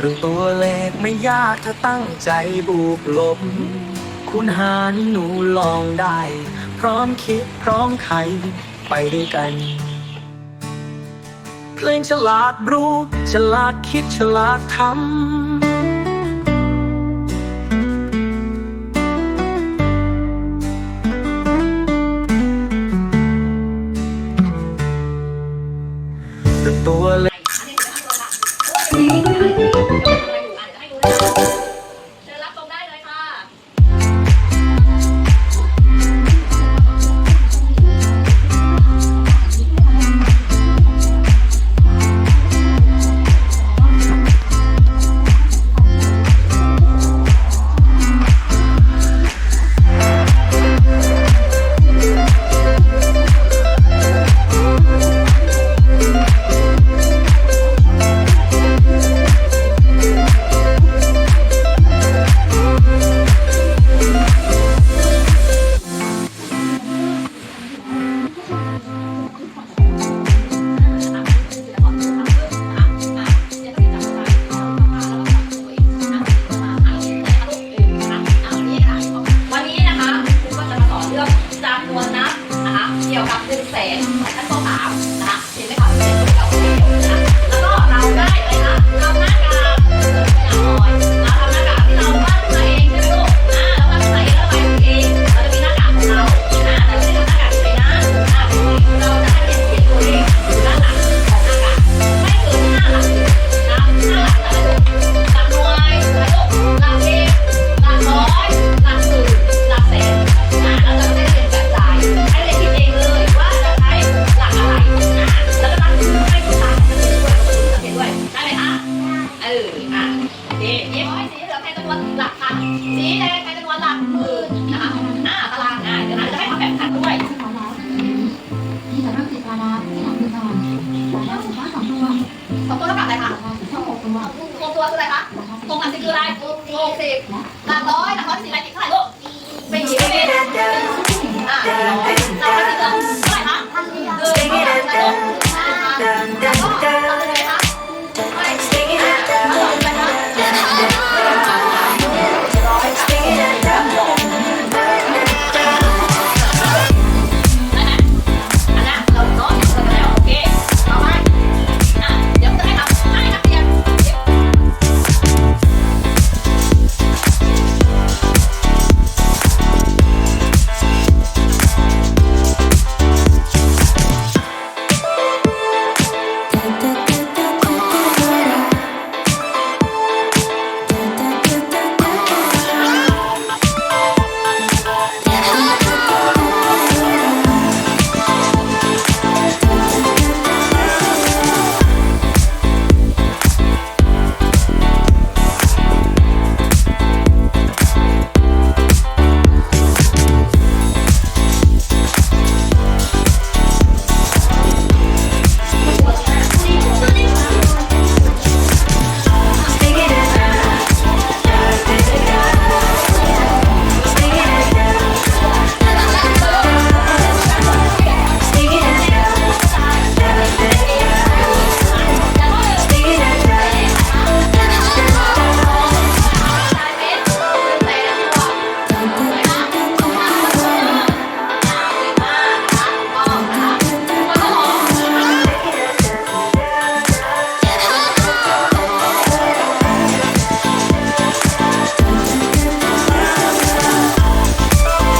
เรื่องตัวเลขไม่ยากถ้าตั้งใจบวกลบคุณหารหนูลองได้ พร้อมคิดพร้อมไขไปด้วยกัน เพลงฉลาดรู้ฉลาดคิดฉลาดทำตัวเล เกี่ยวกับเงินแสนขั้นตอนสามนะะเห็นไหมคะ สีเห้อยสีเหลืองแทนจะนวนหลักพันสีแดงใครจะนวนหลักหมื่นะคะ